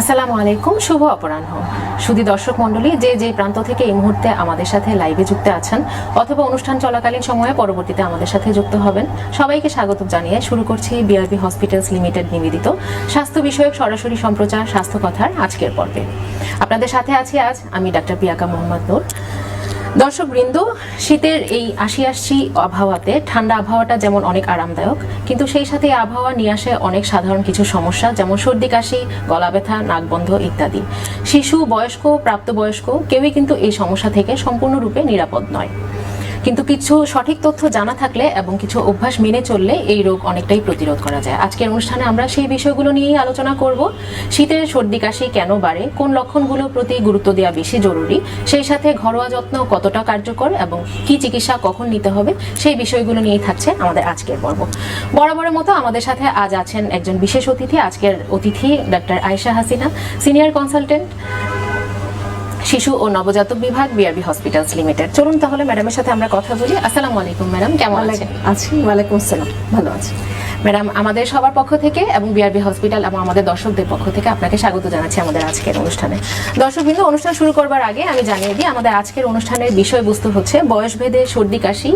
আসসালামু আলাইকুম, শুভ অপরাহ্ন। সুধী দর্শক মণ্ডলী, যে যে প্রান্ত থেকে এই মুহূর্তে আমাদের সাথে লাইভে যুক্ত আছেন, অথবা অনুষ্ঠান চলাকালীন সময়ে পরবর্তীতে আমাদের সাথে যুক্ত হবেন, সবাইকে স্বাগত জানিয়ে শুরু করছি বিআরবি হসপিটালস লিমিটেড নিবেদিত স্বাস্থ্য বিষয়ক সরাসরি সম্প্রচার, স্বাস্থ্য কথার আজকের পর্বে। আপনাদের সাথে আছি আজ আমি ডাক্তার পিয়াকা মোহাম্মদ নূর। দর্শক বৃন্দ শীতের এই আসি আসছি আবহাওয়াতে ঠান্ডা আবহাওয়াটা যেমন অনেক আরামদায়ক, কিন্তু সেই সাথে আবহাওয়া নিয়ে আসে অনেক সাধারণ কিছু সমস্যা, যেমন সর্দি, কাশি, গলা ব্যথা নাকবন্ধ ইত্যাদি। শিশু, বয়স্ক, প্রাপ্তবয়স্ক কেউই কিন্তু এই সমস্যা থেকে সম্পূর্ণরূপে নিরাপদ নয়। কিন্তু কিছু সঠিক তথ্য জানা থাকলে এবং কিছু অভ্যাস মেনে চললে এই রোগ অনেকটাই প্রতিরোধ করা যায়। আজকের অনুষ্ঠানে আমরা সেই বিষয়গুলো নিয়েই আলোচনা করব। শীতের সর্দি কাশি কেন বাড়ে? কোন লক্ষণগুলোর প্রতি গুরুত্ব দেওয়া বেশি জরুরি? সেই সাথে ঘরোয়া যত্ন কতটা কার্যকর এবং কি চিকিৎসা কখন নিতে হবে? সেই বিষয়গুলো নিয়েই থাকছে আমাদের আজকের পর্ব। বরাবরের মতো আমাদের সাথে আজ আছেন একজন বিশেষ অতিথি। আজকের অতিথি doctor Ayesha Hasina, senior consultant শিশু ও নবজাতক বিভাগ বিআরবি হসপিটালস লিমিটেড চলুন তাহলে ম্যাডামের সাথে আমরা কথা বলি। আসসালামু আলাইকুম ম্যাডাম কেমন আছেন? আছি ওয়ালাইকুম আসসালাম ভালো আছি। ম্যাডাম আমাদের সবার পক্ষ থেকে এবং বিআরবি হসপিটাল এবং আমাদের দর্শকদের পক্ষ থেকে আপনাকে স্বাগত জানাচ্ছি আমাদের আজকের অনুষ্ঠানে। দর্শকবৃন্দ অনুষ্ঠান শুরু করবার আগে আমি জানিয়ে দিই আমাদের আজকের অনুষ্ঠানের বিষয়বস্তু হচ্ছে বয়সভেদে সর্দি কাশি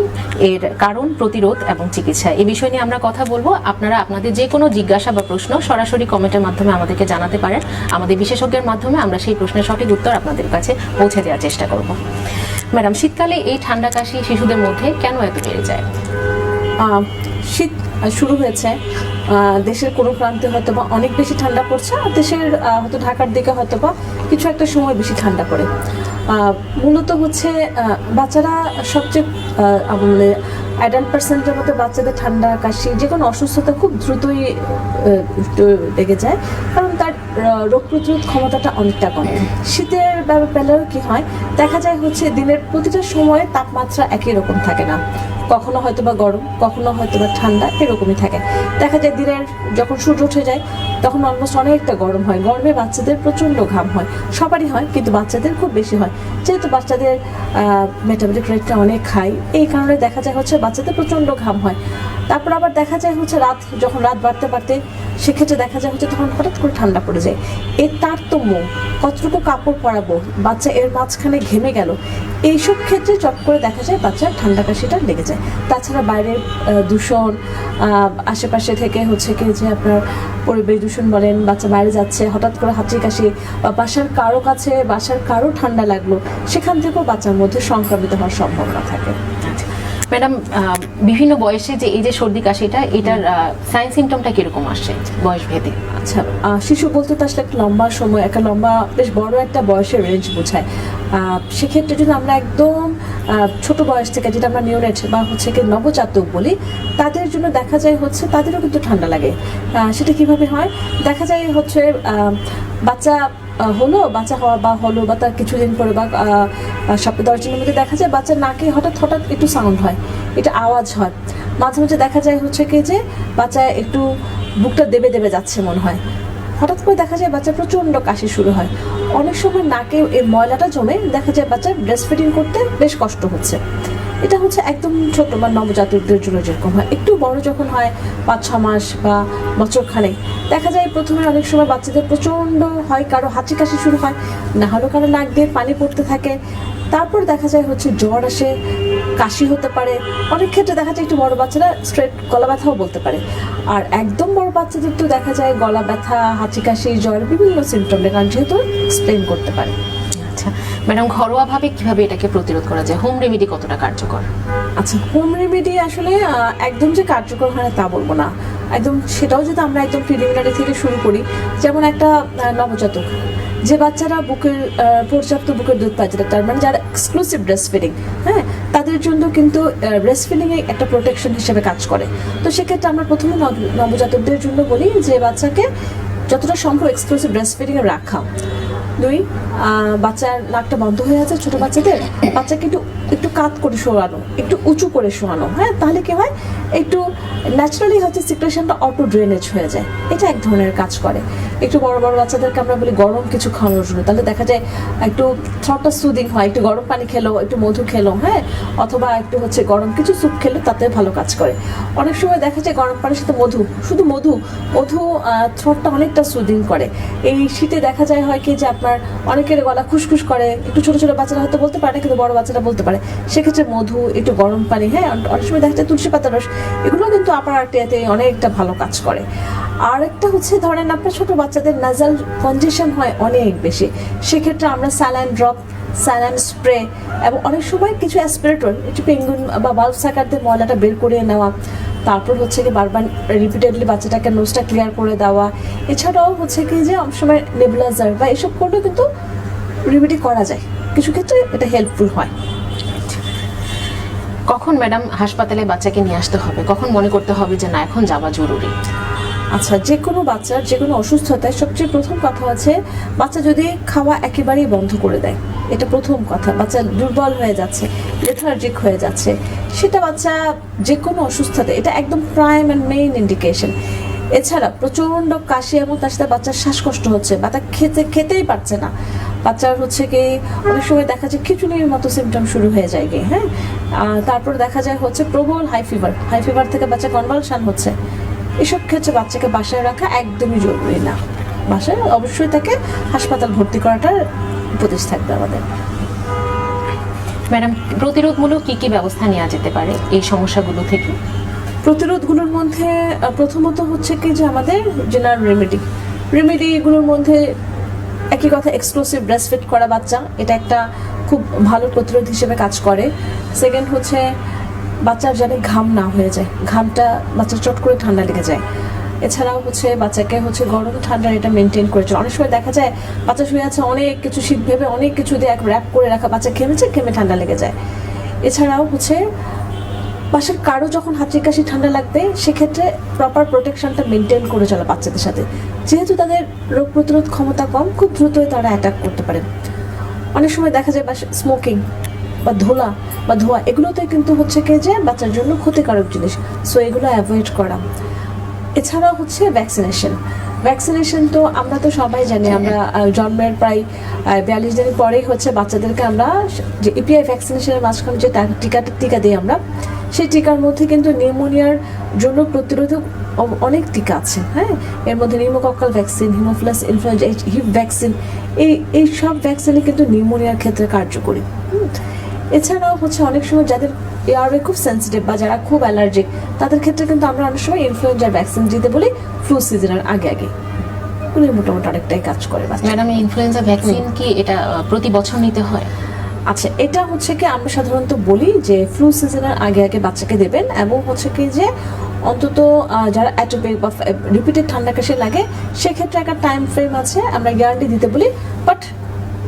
এর কারণ প্রতিরোধ এবং চিকিৎসা। এই বিষয় নিয়ে আমরা কথা বলব। আপনারা আপনাদের যে কোনো জিজ্ঞাসা বা প্রশ্ন সরাসরি কমেন্টের মাধ্যমে আমাদেরকে জানাতে পারেন। আমাদের বিশেষজ্ঞের মাধ্যমে আমরা সেই প্রশ্নের সঠিক উত্তর আপনাদের কাছে পৌঁছে দেওয়ার চেষ্টা করব। ম্যাডাম, শীতকালে এই ঠান্ডা কাশি শিশুদের মধ্যে কেন এত বেড়ে যায়? শীত শুরু হয়েছে। দেশের কোনো প্রান্তে হয়তো বা অনেক বেশি ঠান্ডা পড়ছে আর দেশের হয়তো ঢাকার দিকে হয়তো বা কিছু একটা সময় বেশি ঠান্ডা পড়ে। মূলত হচ্ছে বাচ্চারা সবচেয়ে মানে অ্যাডাল্ট পার্সেন্টের মতো বাচ্চাদের ঠান্ডা কাশি যে কোনো অসুস্থতা খুব দ্রুতই লেগে যায়। কারণ তার রোগ প্রতিরোধ ক্ষমতাটা অনেকটা কম। শীতের বে- বেলায়ও কি হয়, দেখা যায় হচ্ছে দিনের প্রতিটা সময়ে তাপমাত্রা একই রকম থাকে না। কখনো হয়তো বা গরম, কখনো হয়তো বা ঠান্ডা, এরকমই থাকে। দেখা যায় দিনের যখন সূর্য উঠে যায়, তখন অলমোস্ট অনেকটা গরম হয়। গরমে বাচ্চাদের প্রচণ্ড ঘাম হয়। সবারই হয়, কিন্তু বাচ্চাদের খুব বেশি হয়। যেহেতু বাচ্চাদের মেটাবলিক রেটটা অনেক হাই এই কারণে দেখা যায় হচ্ছে বাচ্চাদের প্রচণ্ড ঘাম হয়। তারপর আবার দেখা যায় হচ্ছে রাত, যখন রাত বাড়তে বাড়তে, সেক্ষেত্রে দেখা যায় হচ্ছে তখন হঠাৎ করে ঠান্ডা পড়ে যায়। এর তারতম্য কতটুকু কাপড় পরাবো? বাচ্চা এর মাঝখানে ঘেমে গেল। এইসব ক্ষেত্রে চট করে দেখা যায় বাচ্চার ঠান্ডা কাশিটা লেগে যায়। তাছাড়া বাইরের দূষণ আশেপাশে থেকে হচ্ছে কি যে আপনার পরিবেশ দূষণ বলেন, বাচ্চা বাইরে যাচ্ছে, হঠাৎ করে হাঁচি কাশি বা বাসার কারও কাছে, বাসার কারও ঠান্ডা লাগল, সেখান থেকেও বাচ্চার মধ্যে সংক্রমিত হওয়ার সম্ভাবনা থাকে। ম্যাডাম বিভিন্ন বয়সে যে এই যে সর্দি কাশিটা, এটার সাইন সিমটমটা কীরকম আসছে বয়স ভেদে আচ্ছা শিশু বলতে তো আসলে একটা লম্বা সময়, একটা লম্বা, বেশ বড় একটা বয়সের রেঞ্জ বোঝায়। সেক্ষেত্রে যদি আমরা একদম ছোট বয়স থেকে যেটা আমরা নিউরেট বা হচ্ছে কি নবজাতক বলি, তাদের জন্য দেখা যায় হচ্ছে তাদেরও কিন্তু ঠান্ডা লাগে। সেটা কীভাবে হয়? দেখা যায় হচ্ছে বাচ্চা হলো, বাচ্চা হওয়া বা হলো বা তার কিছুদিন পরে বা সপ্তাহ দশ দিনের মধ্যে দেখা যায় বাচ্চার নাকে হঠাৎ হঠাৎ একটু সাউন্ড হয়। এটা আওয়াজ হয়। মাঝে মাঝে দেখা যায় হচ্ছে কি যে বাচ্চা একটু বুকটা দেবে দেবে যাচ্ছে মনে হয়। হঠাৎ করে দেখা যায় বাচ্চা প্রচণ্ড কাশি শুরু হয়। অনেক সময় নাকে এই ময়লাটা জমে দেখা যায় বাচ্চা ব্রেস্ট ফিডিং করতে বেশ কষ্ট হচ্ছে। এটা হচ্ছে একদম ছোট বা নবজাতকদের জন্য যেরকম হয়। একটু বড় যখন হয়, পাঁচ ছ মাস বা বছর খানেক, দেখা যায় প্রথমে অনেক সময় বাচ্চাদের প্রচণ্ড হয়, কারও হাঁচি কাশি শুরু হয়, না হলেও কারও নাক দিয়ে পানি পড়তে থাকে। তারপর দেখা যায় হচ্ছে জ্বর আসে, কাশি হতে পারে। অনেক ক্ষেত্রে দেখা যায় একটু বড় বাচ্চারা স্ট্রেট গলা ব্যথাও বলতে পারে। আর একদম বড় বাচ্চাদের তো দেখা যায় গলা ব্যথা, হাঁচি কাশি, জ্বর, বিভিন্ন সিমটম কারণ যেহেতু এক্সপ্লেন করতে পারে। ম্যাডাম, ঘরোয়াভাবে কীভাবে এটাকে প্রতিরোধ করা যায়? হোম রেমেডি কতটা কার্যকর? আচ্ছা হোম রেমেডি আসলে একদম যে কার্যকর হয় না তা বলব না। একদম সেটাও যদি আমরা একদম প্রিলিমিনারি থেকে শুরু করি, যেমন একটা নবজাতক, যে বাচ্চারা বুকের পর্যাপ্ত বুকের দুধ পাচ্ছে তার মানে যারা এক্সক্লুসিভ ব্রেস্ট ফিডিং হ্যাঁ? তাদের জন্য কিন্তু ব্রেস্ট ফিডিংয়ে একটা প্রোটেকশন হিসেবে কাজ করে। তো সেক্ষেত্রে আমরা প্রথমে নব- নবজাতকদের জন্য বলি যে বাচ্চাকে যতটা সম্ভব এক্সক্লুসিভ ব্রেস্ট ফিডিংয়ে রাখা। দুই বাচ্চার নাকটা বন্ধ হয়ে আছে, ছোট বাচ্চাদের বাচ্চাকে একটু একটু কাত করে শোয়ানো, একটু উঁচু করে শোয়ানো হ্যাঁ? তাহলে কি হয়? একটু ন্যাচারালি হচ্ছে সিক্রেশনটা অটো ড্রেনেজ হয়ে যায়। এটা এক ধরনের কাজ করে। একটু বড় বড় বাচ্চাদেরকে আমরা বলি গরম কিছু খাওয়ানোর জন্য। তাহলে দেখা যায় একটু থ্রটটা সুদিং হয়, একটু গরম পানি খেলো, একটু মধু খেলো হ্যাঁ? অথবা একটু হচ্ছে গরম কিছু স্যুপ খেলে তাতে ভালো কাজ করে। অনেক সময় দেখা যায় গরম পানির সাথে মধু, শুধু মধু মধু থ্রটটা অনেকটা সুদিং করে। এই শীতে দেখা যায় হয় কি যে আপনার অনেকের গলা খুসখুস করে, একটু ছোট ছোট বাচ্চারা হয়তো বলতে পারে, কিন্তু বড় বাচ্চারা বলতে পারে। সেক্ষেত্রে মধু, একটু গরম পানি হ্যাঁ অনেক সময় দেখা যায় তুলসী পাতার রস, এগুলো কিন্তু আপনার আরটিআতে অনেকটা ভালো কাজ করে। আর একটা হচ্ছে, ধরেন আপনার ছোট বাচ্চাদের নাজাল কনজেশন হয় অনেক বেশি। সেক্ষেত্রে আমরা স্যালাইন ড্রপ, স্যালাইন স্প্রে, এবং অনেক সময় কিছু অ্যাসপিরেটর একটু পেঙ্গুন বা বাল্ব সাকারদের ময়লাটা বের করে নেওয়া তারপর হচ্ছে কি বারবার রিপিটেডলি বাচ্চাটাকে নোজটা ক্লিয়ার করে দেওয়া। এছাড়াও হচ্ছে কি যে অনেক সময় নেবুলাইজার বা এসব করলেও কিন্তু রিমিডি করা যায়। কিছু ক্ষেত্রে এটা হেল্পফুল হয়। কখন ম্যাডাম হাসপাতালে বাচ্চাকে নিয়ে আসতে হবে? কখন মনে করতে হবে যে না এখন যাওয়া জরুরি? আচ্ছা যে কোনো বাচ্চার যে কোনো অসুস্থতায় সবচেয়ে প্রথম কথা আছে বাচ্চা যদি খাওয়া একেবারেই বন্ধ করে দেয়। এটা প্রথম কথা। বাচ্চা দুর্বল হয়ে যাচ্ছে লেথার্জিক হয়ে যাচ্ছে। সেটা বাচ্চা যে কোনো অসুস্থতা, এটা একদম প্রাইম অ্যান্ড মেইন ইন্ডিকেশন এছাড়া প্রচণ্ড কাশি এবং তার সাথে বাচ্চার শ্বাসকষ্ট হচ্ছে, বাচ্চা খেতে, খেতেই পারছে না। বাচ্চার হচ্ছে কি, অনেক সময় দেখা যায় খিচুড়ির মতো সিমটম শুরু হয়ে যায় গিয়ে হ্যাঁ? তারপর দেখা যায় হচ্ছে প্রবল হাই ফিভার হাই ফিভার থেকে বাচ্চা কনভালশান হচ্ছে। এসব ক্ষেত্রে বাচ্চাকে বাসায় রাখা একদমই জরুরি না। বাসায় অবশ্যই তাকে হাসপাতাল ভর্তি করাটার উপদেশ থাকবে আমাদের। ম্যাডাম, প্রতিরোধমূলক কি কি ব্যবস্থা নেওয়া যেতে পারে এই সমস্যাগুলো থেকে? প্রতিরোধগুলোর মধ্যে প্রথমত হচ্ছে কি যে আমাদের জেনারেল রেমেডি রেমেডিগুলোর মধ্যে একই কথা এক্সক্লুসিভ ব্রেস্টফিট করা বাচ্চা, এটা একটা খুব ভালো প্রতিরোধ হিসেবে কাজ করে। সেকেন্ড হচ্ছে, বাচ্চার যেন ঘাম না হয়ে যায়, ঘামটা বাচ্চার চট করে ঠান্ডা লেগে যায়। এছাড়াও হচ্ছে বাচ্চাকে হচ্ছে গরম ঠান্ডা এটা মেনটেন করেছে অনেক সময় দেখা যায় বাচ্চা শুয়ে আছে, অনেক কিছু শীত ভেবে অনেক কিছু দিয়ে এক র্যাপ করে রাখা বাচ্চা ঘেমেছে ঘেমে ঠান্ডা লেগে যায়। এছাড়াও হচ্ছে বাসার কারও যখন হাঁচি কাশি, ঠান্ডা লাগবে, সেক্ষেত্রে প্রপার প্রোটেকশনটা মেনটেন করে চলা বাচ্চাদের সাথে। যেহেতু তাদের রোগ প্রতিরোধ ক্ষমতা কম, খুব দ্রুতই তারা অ্যাটাক করতে পারে। অনেক সময় দেখা যায় স্মোকিং বা ধোলা বা ধোয়া, এগুলোতে কিন্তু হচ্ছে কি যে বাচ্চার জন্য ক্ষতিকারক জিনিস। সো এগুলো অ্যাভয়েড করা। এছাড়াও হচ্ছে ভ্যাকসিনেশন ভ্যাকসিনেশন তো আমরা তো সবাই জানি আমরা জন্মের প্রায় বিয়াল্লিশ দিন পরেই হচ্ছে বাচ্চাদেরকে আমরা যে ইপিআই ভ্যাকসিনেশনের মাঝখানে যে টা- টিকাটা টিকা দিই আমরা সেই টিকার মধ্যে কিন্তু নিউমোনিয়ার জন্য প্রতিরোধক অনেক টিকা আছে হ্যাঁ? এর মধ্যে pneumococcal vaccine haemophilus influenza Hib vaccine এই এই সব ভ্যাকসিনই কিন্তু নিউমোনিয়ার ক্ষেত্রে কার্যকরী। এছাড়াও হচ্ছে অনেক সময় যাদের এয়ারওয়ে খুব সেন্সিটিভ বা যারা খুব অ্যালার্জিক তাদের ক্ষেত্রে কিন্তু আমরা অনেক সময় ইনফ্লুয়েঞ্জার ভ্যাকসিন দিতে বলি ফ্লু সিজনের আগে আগে। এগুলো মোটামুটি অনেকটাই কাজ করে ম্যাডাম ইনফ্লুয়েঞ্জা ভ্যাকসিন কি এটা প্রতি বছর নিতে হয়? আচ্ছা এটা হচ্ছে কি আমরা সাধারণত বলি যে ফ্লু সিজনের আগে আগে বাচ্চাকে দেবেন এবং হচ্ছে কি যে অন্তত যারা অ্যাটোপিক বা রিপিটেড ঠান্ডা কাশি লাগে সেক্ষেত্রে একটা টাইম ফ্রেম আছে আমরা গ্যারান্টি দিতে বলি বাট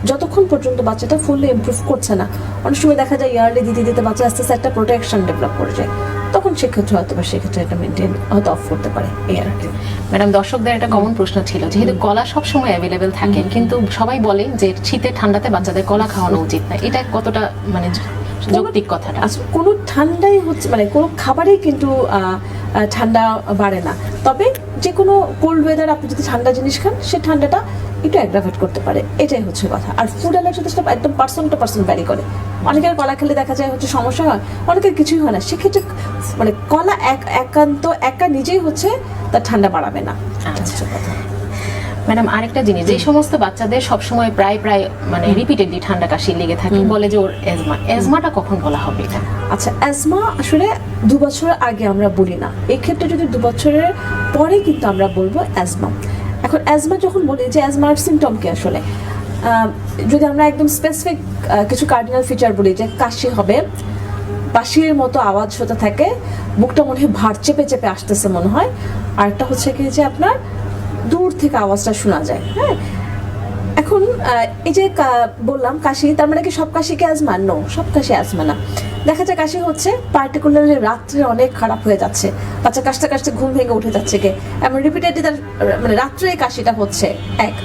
যতক্ষণ পর্যন্ত বাচ্চাটা ফুললি ইমপ্রুভ করছে না অনেক সময় দেখা যায় ইয়ারলি দিতে দিতে বাচ্চা আস্তে আস্তে একটা প্রোটেকশন ডেভেলপ করে যায়। তখন সেক্ষেত্রে হয়তো বা সেক্ষেত্রে এটা মেনটেন হয়তো অফ করতে পারে এই আর কি। ম্যাডাম দর্শকদের একটা কমন প্রশ্ন ছিল যেহেতু কলা সব সময় অ্যাভেলেবেল থাকে কিন্তু সবাই বলে যে শীতে ঠান্ডাতে বাচ্চাদের কলা খাওয়ানো উচিত না। এটা কতটা মানে যৌক্তিক কথাটা? আসলে কোনো ঠান্ডাই হচ্ছে মানে কোনো খাবারেই কিন্তু ঠান্ডা বাড়ে না। তবে যে কোনো কোল্ড ওয়েদার আপনি যদি ঠান্ডা জিনিস খান সে ঠান্ডাটা একটু অ্যাগ্রাভেট করতে পারে। এটাই হচ্ছে কথা। আর ফুড অ্যালার্জি তো সেটা একদম পার্সন টু পার্সন ভ্যারি করে। অনেকের কলা খেলে দেখা যায় হচ্ছে সমস্যা হয় অনেকের কিছুই হয় না। সেক্ষেত্রে মানে কলা এক একান্ত একা নিজেই হচ্ছে তার ঠান্ডা বাড়াবে না। কথা। ম্যাডাম আরেকটা জিনিস যে সমস্ত বাচ্চাদের সবসময় প্রায় প্রায় মানে রিপিটেডলি ঠান্ডা কাশি লেগে থাকে বলে যে ওর এজমা এজমাটা কখন বলা হবে আচ্ছা অ্যাজমা আসলে দু বছর আগে আমরা বলি না। এক্ষেত্রে যদি দু বছরের পরে কিন্তু আমরা বলব অ্যাজমা এখন অ্যাজমা যখন বলি, যে অ্যাজমার সিমটম কি আসলে? যদি আমরা একদম স্পেসিফিক কিছু কার্ডিনাল ফিচার বলি, যে কাশি হবে, বাঁশির মতো আওয়াজ হতে থাকে, বুকটা মনে হয় ভার চেপে চেপে আসতেছে মনে হয়। আরেকটা হচ্ছে কি যে আপনার দূর থেকে আওয়াজটা শোনা যায় হ্যাঁ? এখন এই যে বললাম কাশি, তার মানে কি সব কাশি কি আজমা নো সব কাশি আজমা না দেখা যায় কাশি হচ্ছে পার্টিকুলারলি রাত্রে অনেক খারাপ হয়ে যাচ্ছে। বাচ্চা কাশতে কাশতে ঘুম ভেঙে উঠে যাচ্ছে কে এমন রিপিটেডলি তার মানে রাত্রে কাশিটা হচ্ছে, এক।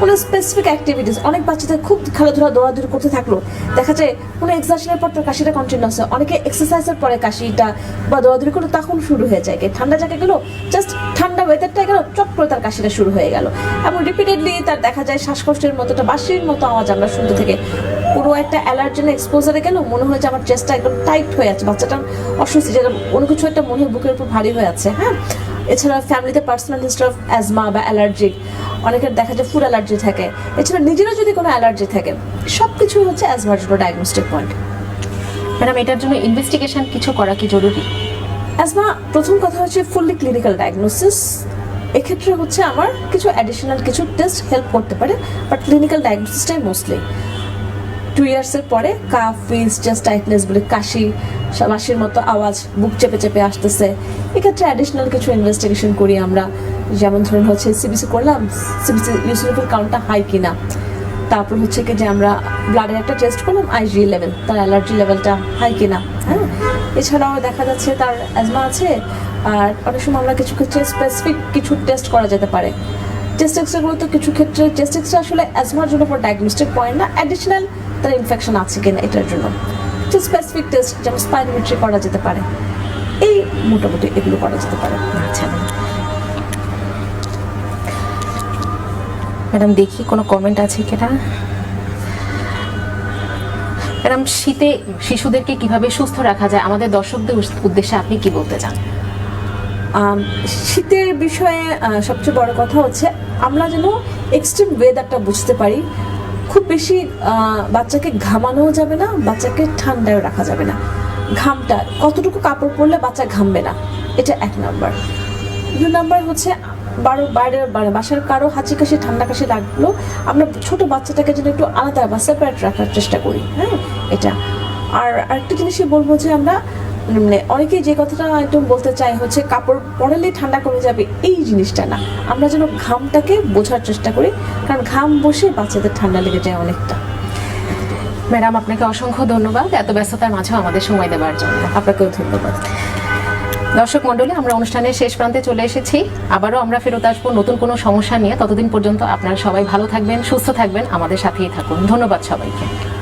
কোনো স্পেসিফিক অ্যাক্টিভিটিস অনেক বাচ্চাদের খুব খেলাধুলা, দৌড়াদৌড়ি করতে থাকল। দেখা যায়, কোনো এক্সারশনের পর তার কাশিটা কন্টিনিউস হয় অনেকে এক্সারসাইজের পরে কাশিটা বা দৌড়াদৌড়ি করল তখন শুরু হয়ে যায় ঠান্ডা জায়গায় গেলো জাস্ট ওয়েদারটা গেল চট করে তার কাশিটা শুরু হয়ে গেল? এবং রিপিটেডলি তার দেখা যায় শ্বাসকষ্টের মতো একটা বাঁশির মতো আওয়াজ আমরা শুনতে থেকে। পুরো একটা অ্যালার্জেন এক্সপোজারে গেল মনে হয় যে আমার চেস্টটা একদম টাইট হয়ে আছে বাচ্চাটা অস্বস্তি যেটা কোনো কিছু একটা মনে বুকের উপর ভারী হয়ে আছে হ্যাঁ? এছাড়া ফ্যামিলিতে পার্সোনাল হিস্ট্রি অফ অ্যাজমা বা অ্যালার্জিক অনেকের দেখা যায় ফুড অ্যালার্জি থাকে। এছাড়া নিজেরও যদি কোনো অ্যালার্জি থাকে সব কিছুই হচ্ছে অ্যাজমার জন্য ডায়াগনস্টিক পয়েন্ট ম্যাডাম এটার জন্য ইনভেস্টিগেশন কিছু করা কি জরুরি? অ্যাজমা প্রথম কথা হচ্ছে ফুললি ক্লিনিক্যাল ডায়াগনোসিস এক্ষেত্রে হচ্ছে আমার কিছু অ্যাডিশনাল কিছু টেস্ট হেল্প করতে পারে বাট ক্লিনিক্যাল ডায়াগনোসিসটাই মোস্টলি টু ইয়ার্সের পরে কাফ ফিজ জাস্ট টাইটনেস বলে কাশি বাসির মতো আওয়াজ, বুক চেপে চেপে আসতেছে। এক্ষেত্রে অ্যাডিশনাল কিছু ইনভেস্টিগেশন করি আমরা। যেমন ধরুন হচ্ছে সিবিসি করলাম সিবিসি ইউসিনোফিল কাউন্টটা হাই কিনা। তারপর হচ্ছে কি যে আমরা ব্লাডের একটা টেস্ট করলাম আইজি লেভেল তার অ্যালার্জি লেভেলটা হাই কিনা। হ্যাঁ? এছাড়াও দেখা যাচ্ছে তার অ্যাজমা আছে, আর অনেক সময় আমরা কিছু ক্ষেত্রে স্পেসিফিক কিছু টেস্ট করা যেতে পারে। চেস্ট এক্সরেগুলো তো কিছু ক্ষেত্রে চেস্ট এক্সরে আসলে অ্যাজমার জন্য কোনো ডায়াগনস্টিক পয়েন্ট না অ্যাডিশনাল তার ইনফেকশন আছে কিনা এটার জন্য। কিছু স্পেসিফিক টেস্ট যেমন স্পাইরোমেট্রি করা যেতে পারে। এই মোটামুটি এগুলো করা যেতে পারে। আচ্ছা। ম্যাডাম, দেখি কোনো কমেন্ট আছে কিনা? ম্যাডাম, শীতে শিশুদেরকে কীভাবে সুস্থ রাখা যায়? আমাদের দর্শকদের উদ্দেশ্যে আপনি কি বলতে চান? শীতের বিষয়ে সবচেয়ে বড় কথা হচ্ছে, আমরা যেন এক্সট্রিম ওয়েদারটা বুঝতে পারি। খুব বেশি বাচ্চাকে ঘামানোও যাবে না, বাচ্চাকে ঠান্ডায় রাখা যাবে না। ঘামটা, কতটুকু কাপড় পরলে বাচ্চা ঘামবে না? এটা এক নাম্বার দু নাম্বার হচ্ছে বারো, বাইরে বাসার কারও হাঁচি কাশি, ঠান্ডা কাশি লাগল, আমরা ছোট বাচ্চাটাকে যেন একটু আলাদা বা সেপারেট রাখার চেষ্টা করি হ্যাঁ? এটা। আর আরেকটা জিনিসই বলব যে আমরা মানে অনেকেই যে কথাটা একটু বলতে চাই হচ্ছে কাপড় পরালেই ঠান্ডা কমে যাবে, এই জিনিসটা না। আমরা যেন ঘামটাকে বোঝার চেষ্টা করি, কারণ ঘাম বসে বাচ্চাদের ঠান্ডা লেগে যায় অনেকটা। ম্যাডাম, আপনাকে অসংখ্য ধন্যবাদ, এত ব্যস্ততার মাঝেও আমাদের সময় দেওয়ার জন্য। আপনাকেও ধন্যবাদ। দর্শক মন্ডলী আমরা অনুষ্ঠানের শেষ প্রান্তে চলে এসেছি। আবারও আমরা ফেরত আসব নতুন কোনো সমস্যা নিয়ে। ততদিন পর্যন্ত আপনারা সবাই ভালো থাকবেন, সুস্থ থাকবেন। আমাদের সাথেই থাকুন। ধন্যবাদ সবাইকে।